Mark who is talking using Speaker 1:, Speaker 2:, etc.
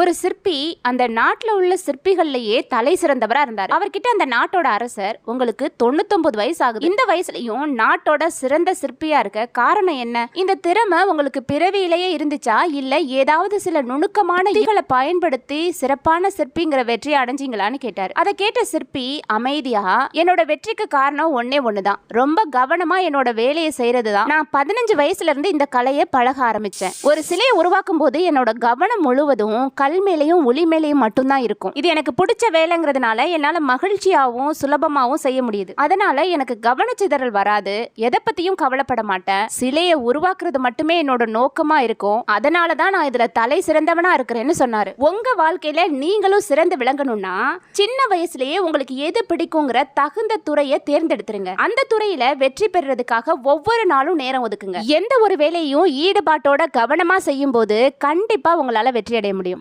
Speaker 1: ஒரு சிற்பி அந்த நாட்டில் உள்ள சிற்பிகள்லயே தலை சிறந்தவராக இருந்தார். அவர்கிட்ட அந்த நாட்டோட அரசர் உங்களுக்கு தொண்ணூத்தொன்பது வயசு ஆகுது. இந்த வயசுலயும் நாட்டோட சிறந்த சிற்பியா இருக்க காரணம் என்ன? இந்த திறமை உங்களுக்கு பிறவியிலேயே இருந்துச்சா? இல்ல ஏதாவது சில நுணுக்கமான யுக்திகளை பயன்படுத்தி சிறப்பான சிற்பிங்கிற வெற்றி அடைஞ்சீங்களான்னு கேட்டார். அதை கேட்ட சிற்பி அமைதியா? என்னோட வெற்றிக்கு காரணம் ஒன்னே ஒண்ணுதான். ரொம்ப கவனமா என்னோட வேலையை செய்யறது தான் நான் பதினஞ்சு வயசுல இருந்து இந்த கலையை பழக ஆரம்பிச்சேன். ஒரு சிலையை உருவாக்கும் போது என்னோட கவனம் முழுவதும் கல் மேலேயும் ஒளி மேலேயும் மட்டும்தான் இருக்கும். இது எனக்கு பிடிச்ச வேலைங்கிறதுனால என்னால மகிழ்ச்சியாகவும் சுலபமாகவும் செய்ய முடியுது. அதனால எனக்கு கவனச்சிதறல் வராது. எதை பத்தியும் கவலைப்பட மாட்டேன். சிலையை உருவாக்குறது மட்டுமே என்னோட நோக்கமா இருக்கும். அதனால தான் நான் இதுல தலை சிறந்தவனா இருக்கிறேன்னு சொன்னாரு. உங்க வாழ்க்கையில நீங்களும் சிறந்து விளங்கணும்னா சின்ன வயசுலயே உங்களுக்கு எது பிடிக்குங்கிற தகுந்த துறையை தேர்ந்தெடுத்துருங்க. அந்த துறையில வெற்றி பெறுறதுக்காக ஒவ்வொரு நாளும் நேரம் ஒதுக்குங்க. எந்த ஒரு வேலையும் ஈடுபாட்டோட கவனமா செய்யும் போது கண்டிப்பா உங்களால வெற்றி அடைய முடியும்.